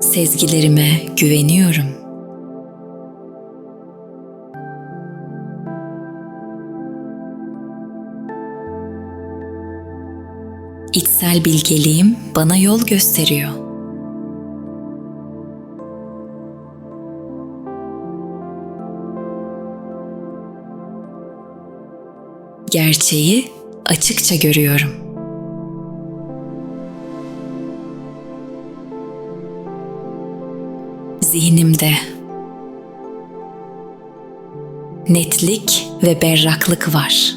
Sezgilerime güveniyorum. İçsel bilgeliğim bana yol gösteriyor. Gerçeği açıkça görüyorum. Zihnimde netlik ve berraklık var.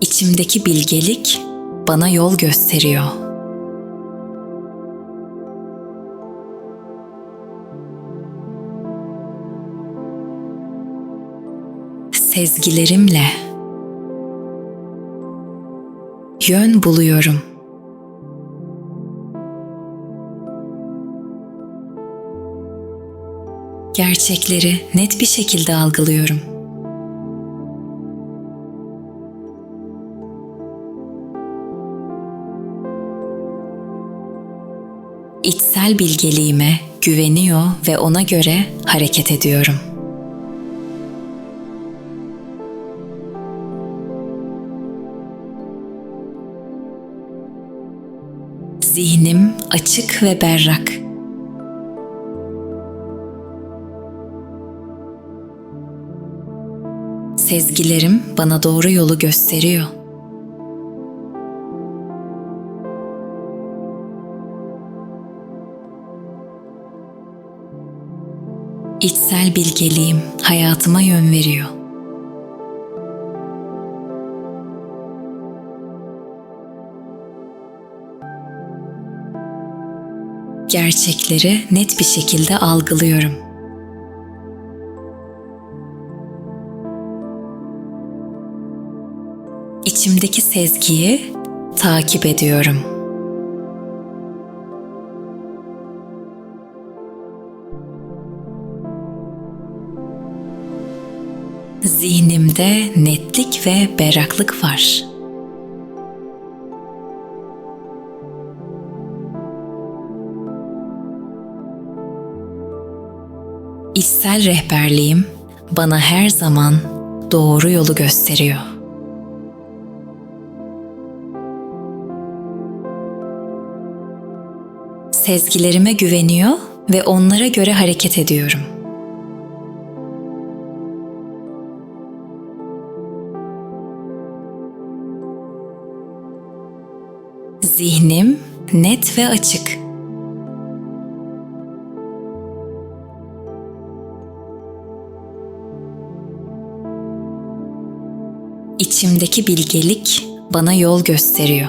İçimdeki bilgelik bana yol gösteriyor. Sezgilerimle yön buluyorum. Gerçekleri net bir şekilde algılıyorum. İçsel bilgeliğime güveniyor ve ona göre hareket ediyorum. Zihnim açık ve berrak. Sezgilerim bana doğru yolu gösteriyor. İçsel bilgeliğim hayatıma yön veriyor. Gerçekleri net bir şekilde algılıyorum. İçimdeki sezgiyi takip ediyorum. Zihnimde netlik ve berraklık var. İçsel rehberliğim bana her zaman doğru yolu gösteriyor. Sezgilerime güveniyor ve onlara göre hareket ediyorum. Zihnim net ve açık. İçimdeki bilgelik bana yol gösteriyor.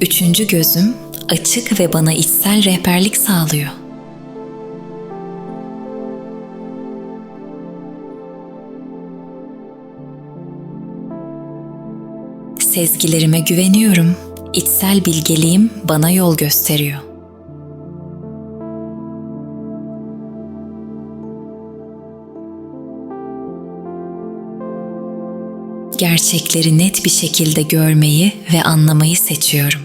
Üçüncü gözüm açık ve bana içsel rehberlik sağlıyor. Sezgilerime güveniyorum. İçsel bilgeliğim bana yol gösteriyor. Gerçekleri net bir şekilde görmeyi ve anlamayı seçiyorum.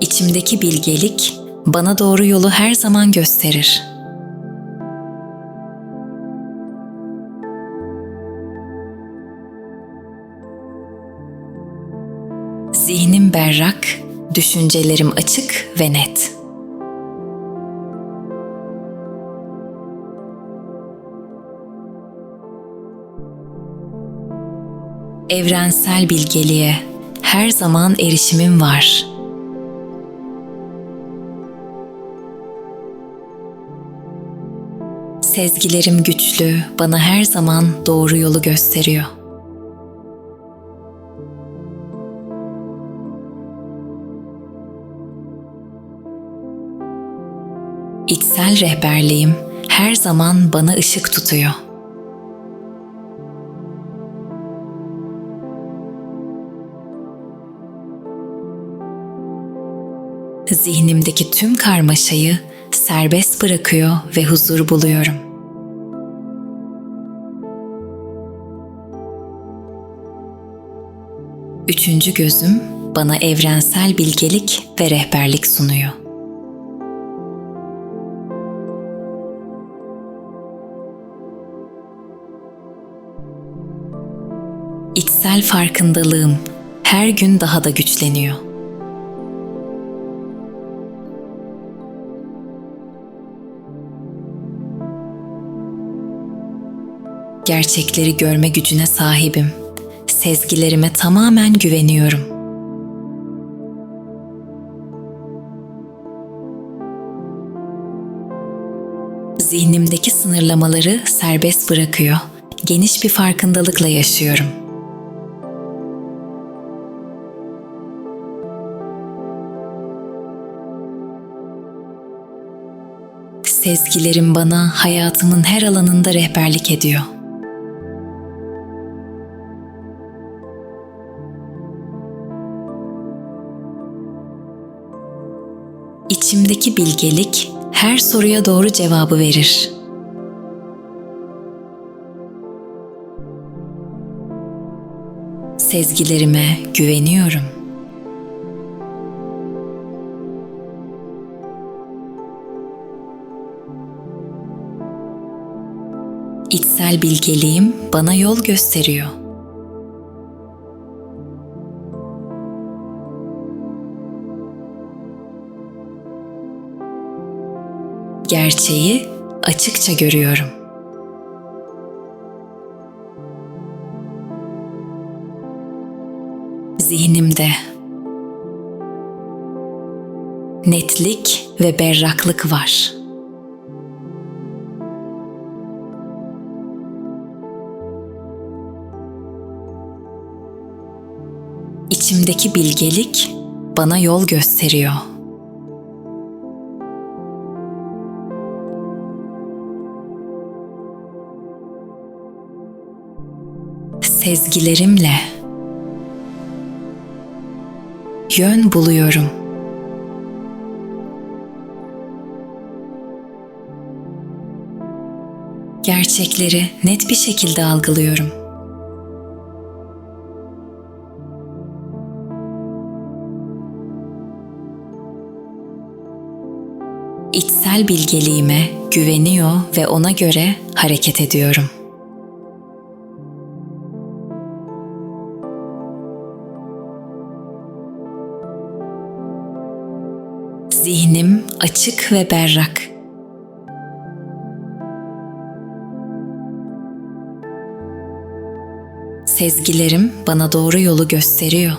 İçimdeki bilgelik bana doğru yolu her zaman gösterir. Zihnim berrak, düşüncelerim açık ve net. Evrensel bilgeliğe her zaman erişimim var. Sezgilerim güçlü, bana her zaman doğru yolu gösteriyor. İçsel rehberliğim her zaman bana ışık tutuyor. Zihnimdeki tüm karmaşayı serbest bırakıyor ve huzur buluyorum. Üçüncü gözüm bana evrensel bilgelik ve rehberlik sunuyor. İçsel farkındalığım her gün daha da güçleniyor. Gerçekleri görme gücüne sahibim. Sezgilerime tamamen güveniyorum. Zihnimdeki sınırlamaları serbest bırakıyor. Geniş bir farkındalıkla yaşıyorum. Sezgilerim bana hayatımın her alanında rehberlik ediyor. İçimdeki bilgelik her soruya doğru cevabı verir. Sezgilerime güveniyorum. İçsel bilgeliğim bana yol gösteriyor. Gerçeği açıkça görüyorum. Zihnimde netlik ve berraklık var. İçimdeki bilgelik bana yol gösteriyor. Sezgilerimle yön buluyorum. Gerçekleri net bir şekilde algılıyorum. İçsel bilgeliğime güveniyor ve ona göre hareket ediyorum. Zihnim açık ve berrak. Sezgilerim bana doğru yolu gösteriyor.